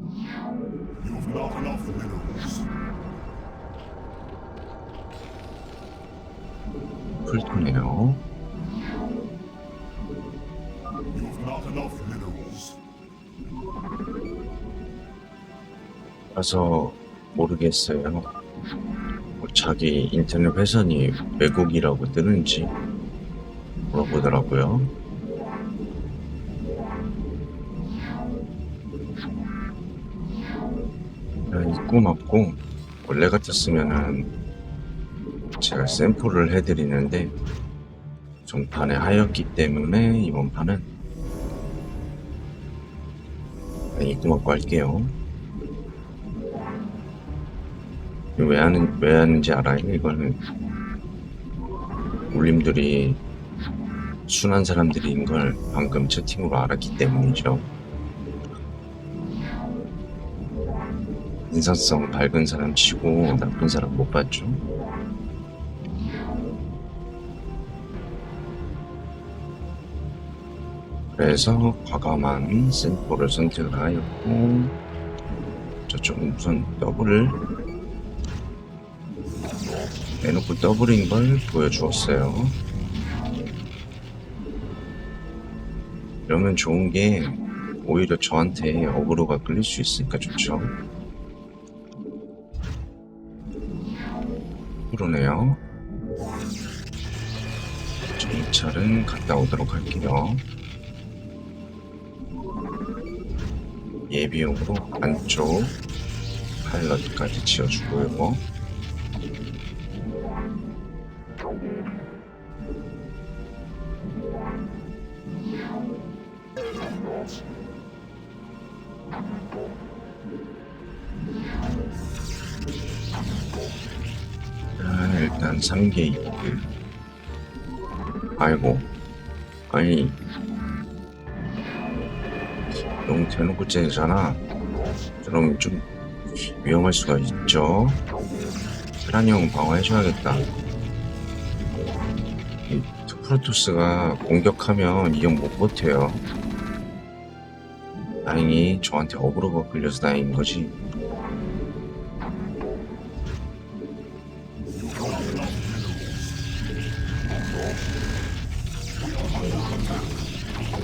You've not enough minerals. 풀토네요. You've not enough minerals. 그래서 모르겠어요. 뭐 자기 인터넷 회선이 외국이라고 뜨는지 물어보더라고요. 입고 맞고 원래 같았으면은 제가 샘플을 해드리는데 전판에 하였기 때문에 이번 판은 입고 맞고 할게요. 왜 하는 왜 하는지 알아요? 이거는 울림들이 순한 사람들인 걸 방금 채팅으로 알았기 때문이죠. 인사성 밝은 사람 치고 나쁜 사람 못 봤죠. 그래서 과감한 샘플을 선택을 하였고 저쪽은 우선 더블을 내놓고 더블인 걸 보여주었어요. 이러면 좋은 게 오히려 저한테 어그로가 끌릴 수 있으니까 좋죠. 그러네요. 정찰은 갔다 오도록 할게요. 예비용으로 안쪽 파일럿까지 지어주고요. 3게이트. 아이고. 아니. 너무 대놓고 째잖아. 그럼 좀 위험할 수가 있죠. 테라니 형 방어해줘야겠다. 이 프로토스가 공격하면 이 형 못 버텨요. 다행히 저한테 어그로가 끌려서 다행인 거지.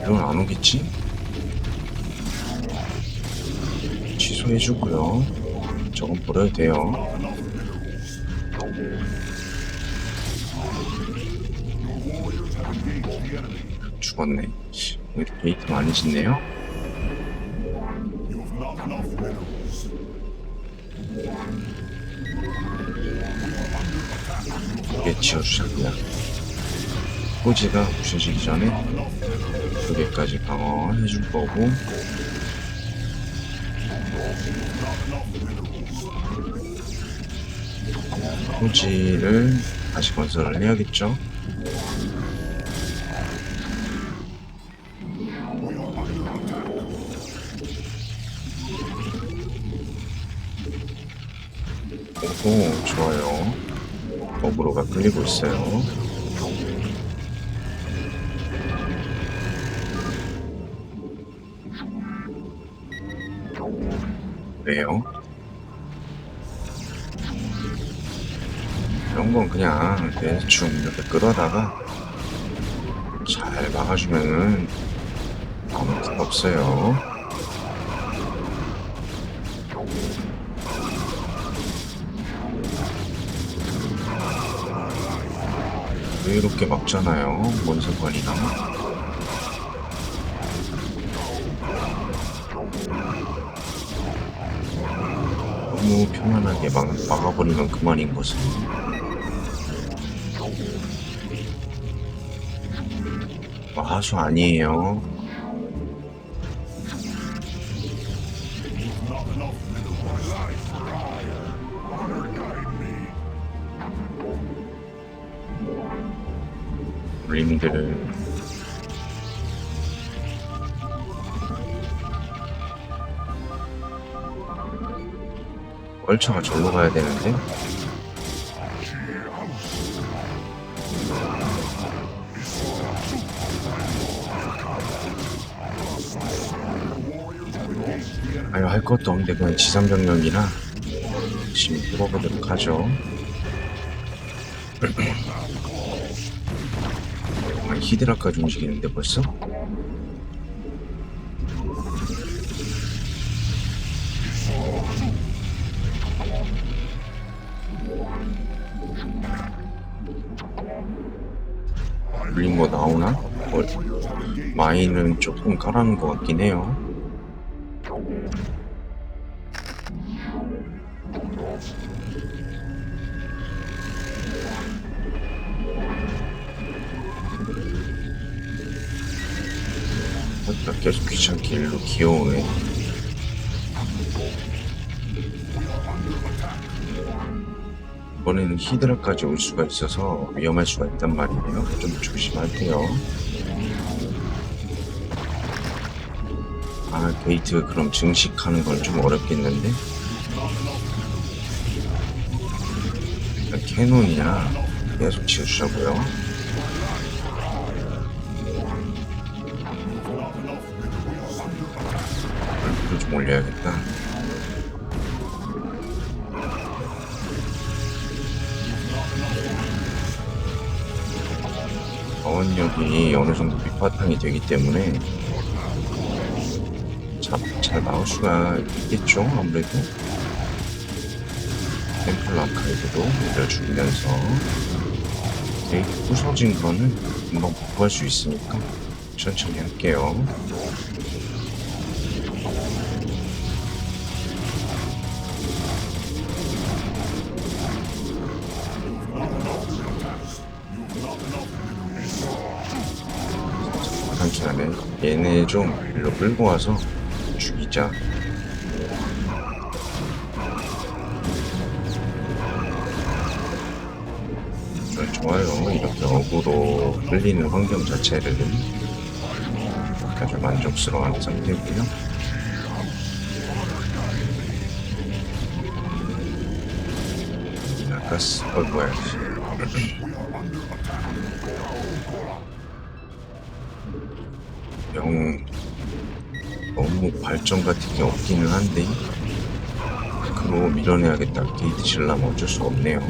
이건 안 오겠지? 취소해주고요. 저건 버려도 돼요. 죽었네. 여기 게이트 많이 짓네요. Minerals. 두개 지어주자고요. 호지가 부셔지기 전에 두 개까지 방어해줄 거고 호지를 다시 건설을 해야겠죠. 오, 좋아요. 어그로가 끌리고 있어요. 왜요? 이런 건 그냥 대충 이렇게 끌어다가 잘 막아주면은 아무 것 없어요. 왜 이렇게 막잖아요. 뭔 상관이나. 너무 편안하게 막, 막아버리면 그만인 것을. 마하수 아니에요. 얼차가 절로 가야 되는데 아유 할 것도 없는데 그냥 지상병력이나 열심히 뚫어보도록 하죠 아, 히드라까지 움직이는데 벌써? 물린 거 나오나? 뭐, 마인은 조금 깔아놓은 것 같긴 해요. 나 계속 귀찮게 일로 기어오네. 이번에는 히드라까지 올 수가 있어서 위험할 수가 있단 말이에요. 좀 조심할게요. 아, 게이트 그럼 증식하는 건 좀 어렵겠는데? 캐논이야. 계속 지어주자고요. 어원력이 어느 정도 밑바탕이 되기 때문에 자, 잘 나올 수가 있겠죠 아무래도? 템플 아카이드도 올려주면서. 데이트 부서진 거는 금방 복구할 수 있으니까 천천히 할게요 많긴 하네 얘네 좀 일로 끌고 와서 죽이자. 네, 좋아요. 이렇게 어구로 끌리는 환경 자체를 아주 만족스러워하는 상태고요. 아까스 어이구야 영 너무 발전 같은 게 없기는 한데 그거 밀어내야겠다. 게이트 질라면 어쩔 수가 없네요.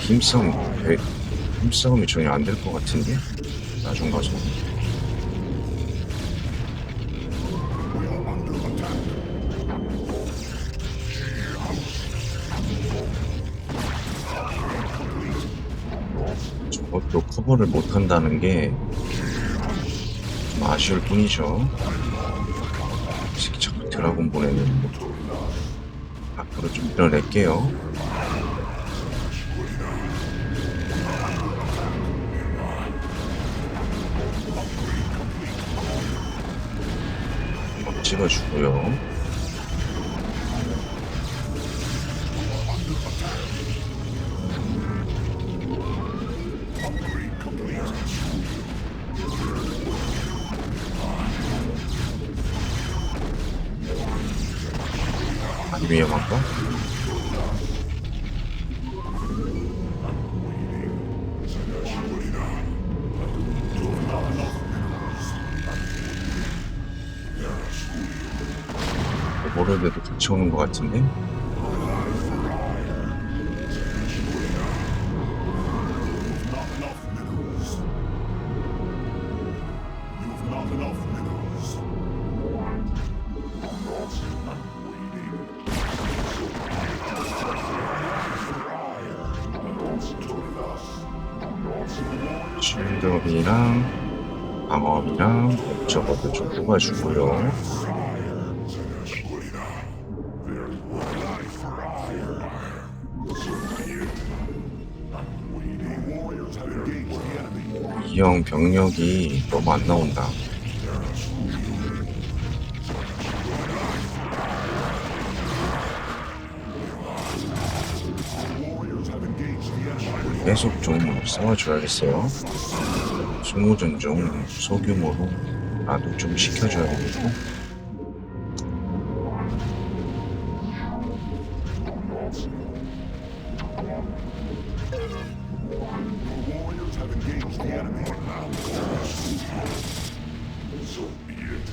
힘싸움 배- 힘싸움이 전혀 안 될 것 같은데? 나중 가서 커버를 못 한다는 게좀 아쉬울 뿐이죠. 자꾸 드라곤 보내는 앞으로 좀 밀어낼게요. 한번 찍어주고요. 위험한가? 오버로드도 같이 오는 것 같은데? 쉴드업이랑 방어업이랑 저것도 좀 뽑아주고요. Warriors have engaged the enemy. 이형 병력이 너무 안 나온다. 계속 좀 싸워줘야겠어요. 소모전 좀 소규모로 나도 좀 be it.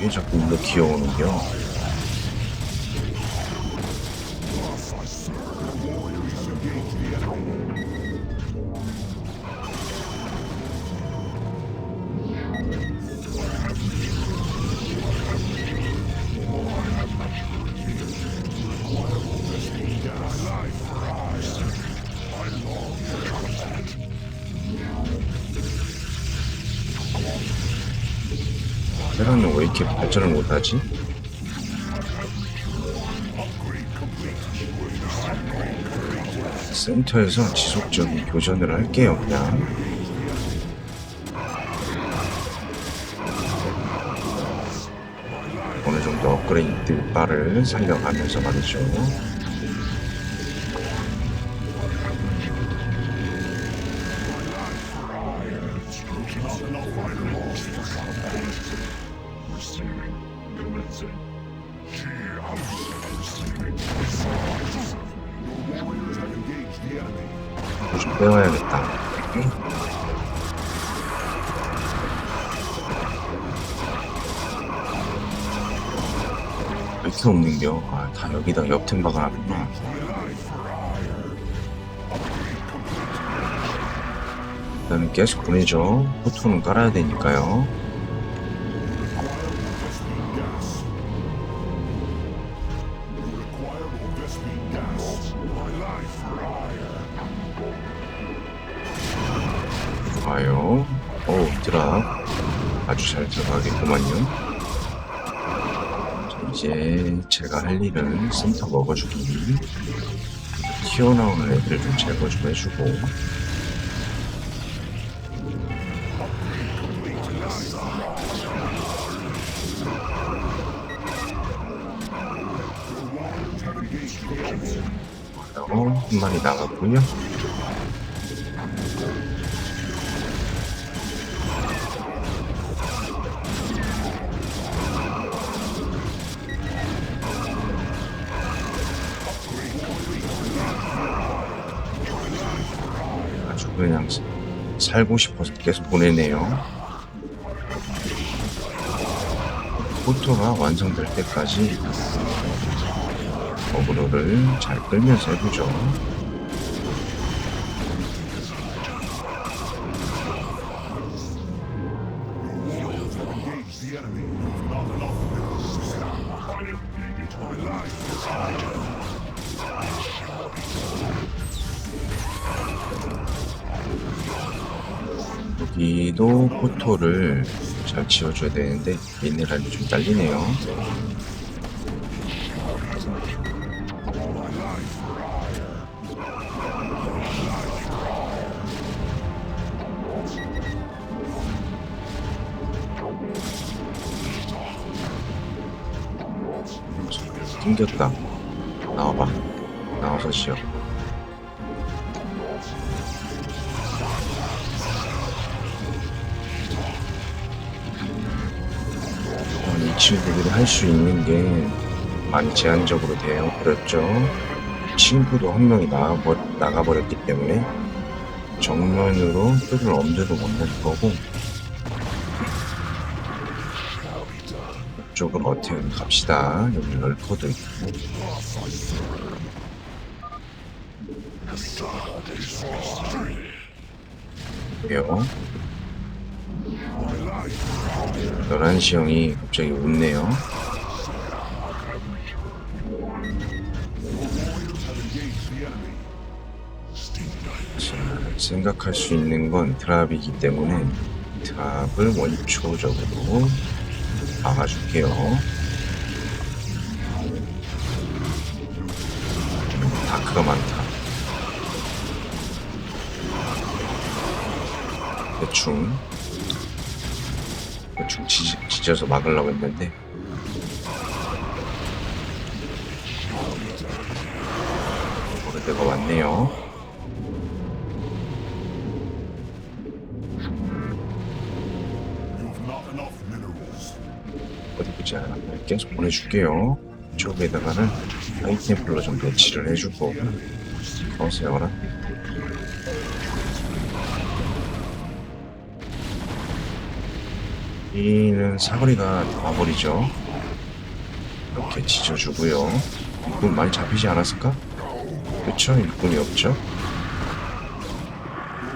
왜 자꾸 일로 기어오는겨? 센터에서 지속적인 교전을 할게요, 그냥. 어느 정도 업그레이드 바를 살려가면서 말이죠. 빼와야겠다. 왜 이렇게 없는겨? 아, 다 여기다 옆템 박아놨구나. 일단은 계속 보내죠. 포토는 깔아야 되니까요. 좋아요. 어우, 드랍. 아주 잘 들어가겠구만요. 자, 이제 제가 할 일은 센터 먹어주기. 튀어나오는 애들 좀 제거 좀 해주고. 어, 한 마리 나갔군요. 살고 싶어서 계속 보내네요. 포토가 완성될 때까지 어그로를 잘 끌면서 해보죠. 여기도 포토를 잘 지어줘야 되는데 미네랄이 좀 딸리네요. 낑겼다. 나와봐. 나와서 지어. 친구들이 할수 있는 게 많이 제한적으로 되어 버렸죠. 친구도 한 명이 나가버, 나가버렸기 때문에 정면으로 뚫을 엄두도 못낼 거고 이쪽은 어떻게 갑시다. 여기 럴커도 있고 그래요. 11시 형이 갑자기 웃네요. 자, 생각할 수 있는 건 드랍이기 때문에 드랍을 원초적으로 막아줄게요. 다크가 많다. 대충 대충 치, 찢어서 막으려고 했는데 모를 때가 왔네요. 어디 보자. 계속 보내줄게요. 이쪽에다가는 하이템 플러 좀 배치를 해주고 어 세워라. 이는 사거리가 나와버리죠. 이렇게 지져주고요. 일꾼 많이 잡히지 않았을까? 그쵸? 일꾼이 없죠?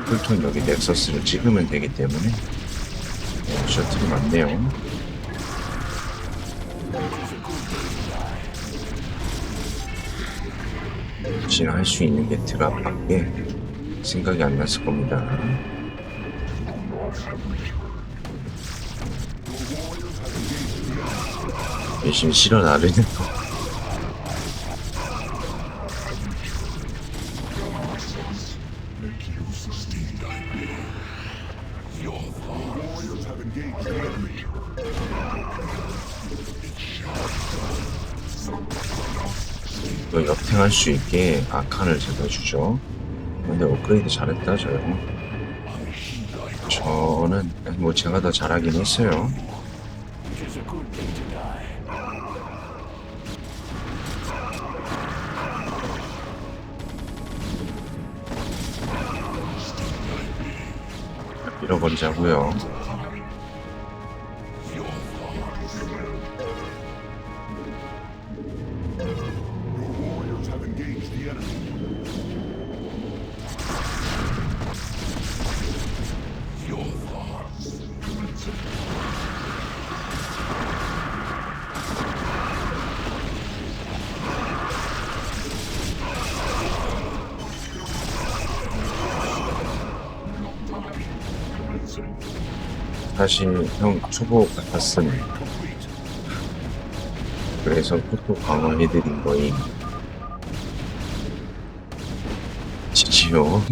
풀톤 여기 넥서스를 찍으면 되기 때문에 어, 셔틀이 많네요. 진화할 수 있는 게 드랍밖에 생각이 안 났을 겁니다. 열심히 실어 나르는 거. 이거 역행할 수 있게 아칸을 제가 주죠. 근데 업그레이드 잘했다 저요. 저는 뭐 제가 더 잘하긴 했어요. 잃어버리자고요. 사실 형 초보 같았음. 그래서 포토 강화해드린 거임. 지지요.